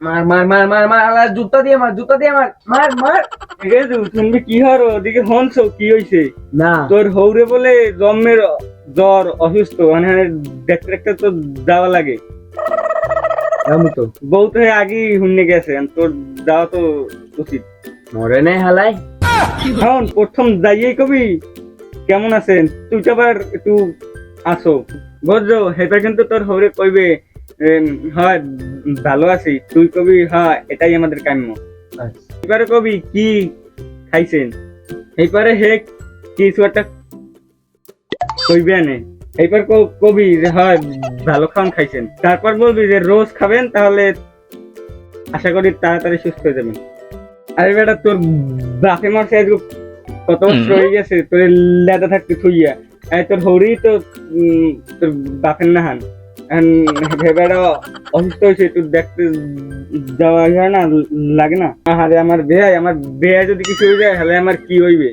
মার মার মার মার মার জুতা দিয়ে মার জুতা দিয়ে মার মার মার। তুমি কি হর ওদিকে হনছো কি হইছে? না। তোর হৌরে বলে জন্মের জ্বর অসুস্থ মানে দেখতে দেখতে তো যাওয়া লাগে। আমি তো। বউ তো আগে হুন্নে গেছে তোর যাওয়া তো উচিত। মরে নাই হালাই। এখন প্রথম যাইয়ে কবি কেমন আছেন? তুই তো আবার একটু আসো বুঝছ হেটা কিন্তু তোর হরে কইবে হয় ভালো আছি। তুই কবি হ্যাঁ এটাই আমাদের কাম্য। এবারে কবি কি খাইছেন? এইবারে হে কিছু একটা কইবে এইবার কবি যে হয় ভালো খাওয়ান খাইছেন। তারপর বলবি যে রোজ খাবেন তাহলে আশা করি তাড়াতাড়ি সুস্থ হয়ে যাবেন। আরে বেটা তোর বাপে মার সাইজ কত বছর হয়ে গেছে তোর লেদা থাকতে থইয়া। তোর হরি তো উম, তোর বাপের নাহান। এখন বেটা অসুস্থ হয়েছে তুই দেখতে যাওয়া যায় না লাগে না। আরে আমার বেয়াই আমার বেয়া যদি কিছু হয়ে যায় তাহলে আমার কি হইবে?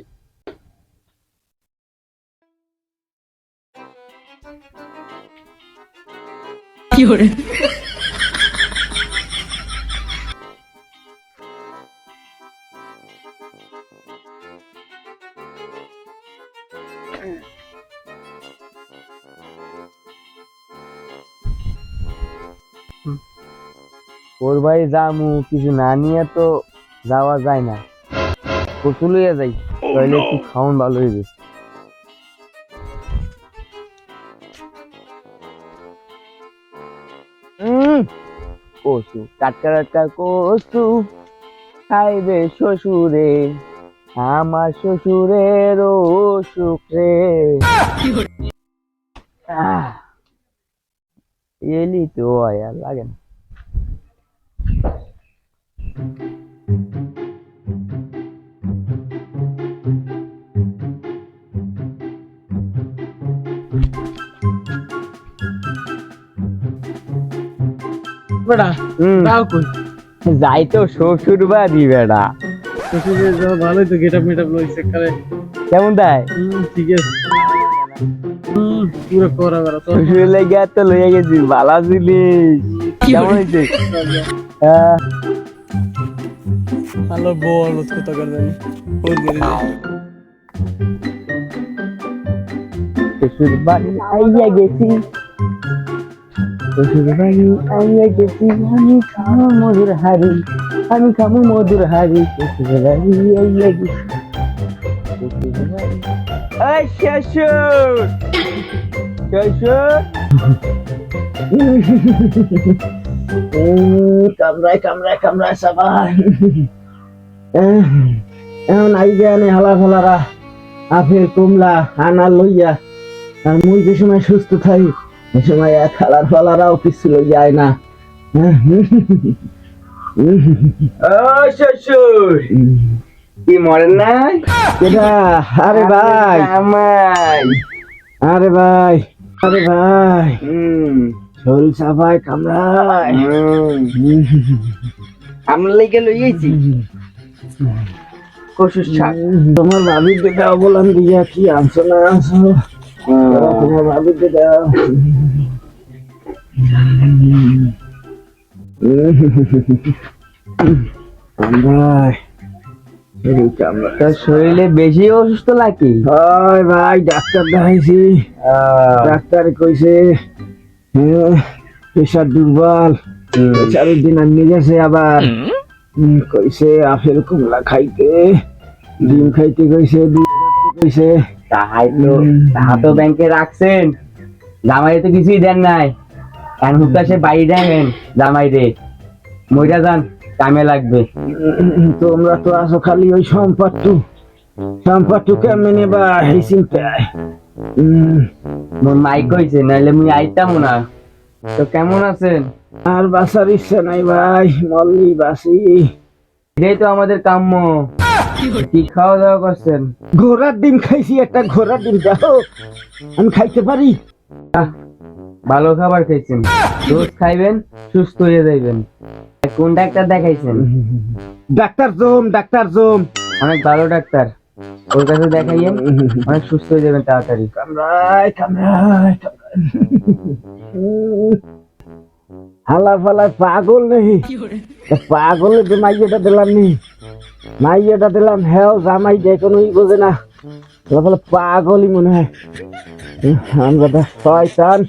ওর বাড়ি যামু কিছু না নিয়ে তো যাওয়া যায় না। কচু লইয়া যাই তাহলে একটু খাওন ভালো হইবে। কচু টাটকা টাটকা কচু খাইবে শ্বশুরে আমার শ্বশুরের অসুখ রে আহ, এলি তো আর লাগে না। কই? যাই তো শ্বশুর বাড়ি বেড়া শ্বশুরে যাওয়া ভালোই তো গেট আপ মেট আপ লইছে কেমন দেয় ঠিক আছে। পুরো করা বেড়া তো। শ্বশুর লেগে তো লইয়া গেছি ভালো জিনিস কেমন হয়েছে ভালো বল কত করে শ্বশুর বাড়ি আইয়া গেছি। শ্বশুর বাড়ি আইয়া গেছি আমি খামো মধুর হাড়ি আমি খামো মধুর হাড়ি। শ্বশুর বাড়ি আইয়া গেছি। শ্বশুর বাড়ি এই শ্বশুর! শ্বশুর কামড়ায় কামড়ায় কামড়ায় সবাই। এখন আইগে আনে হালা ফালারা আপেল কমলা আনা লইয়া। আর মুই যে সময় সুস্থ থাকি এ সময় এক হালার ফালারাও কিছু লই যায় না। কি মরেন নাই? কেডা আরে ভাই। আরে ভাই। আরে ভাই। শরীর সাফাই কামড়ায়। আমরা লেগে লইয়েছি। কসুর শাক। তোমার ভাবির দিদা বলান দিয়া কি আনছো না আনছো? তোমার ভাবির দিদা। তোর শরীরে বেশি অসুস্থ লাগে হয় ভাই ডাক্তার দেখাইছি। ডাক্তার কইছে প্রেশার দুর্বল। প্রেশারের দিন আনিয়ে গেছে আবার। কইছে আপেল কমলা খাইতে। ডিম খাইতে কইছে দুধ কইছে। তাহাই তো তাহা তো ব্যাংকে রাখছেন। জামাই তো কিছুই দেন নাই। এখন হুকা সে বাড়ি দেবেন জামাই রে মইরা যান। কামে লাগবে। তোমরা তো আসো খালি ওই সম্পত্তু। সম্পত্তু কেমনে নেবা এই চিন্তায়? মোর মাইক কইছে নাহলে মুই আইতাম না। তো কেমন আছেন? আর বাসার ইচ্ছা নাই ভাই মল্লি বাসি এটাই তো আমাদের কাম্য। কি খাওয়া দাওয়া করছেন? ঘোড়ার ডিম খাইছি একটা ঘোড়ার ডিম দাও আমি খাইতে পারি? আহ, ভালো খাবার খাইছেন। রোজ খাইবেন সুস্থ হয়ে যাইবেন। কোন ডাক্তার দেখাইছেন? ডাক্তার জোম ডাক্তার জোম। অনেক ভালো ডাক্তার। ওর কাছে দেখাইয়েন অনেক সুস্থ হয়ে যাবেন তাড়াতাড়ি। কামড়ায় কামড়ায় হালা ফালা পাগল নেই। পাগল মাইয়াটা দিলাম নি। মাইয়াটা দিলাম হ্যাঁ জামাই যে কোনো ই বোঝে না। বলে পাগলই মনে হয়। আমরা শয়তান।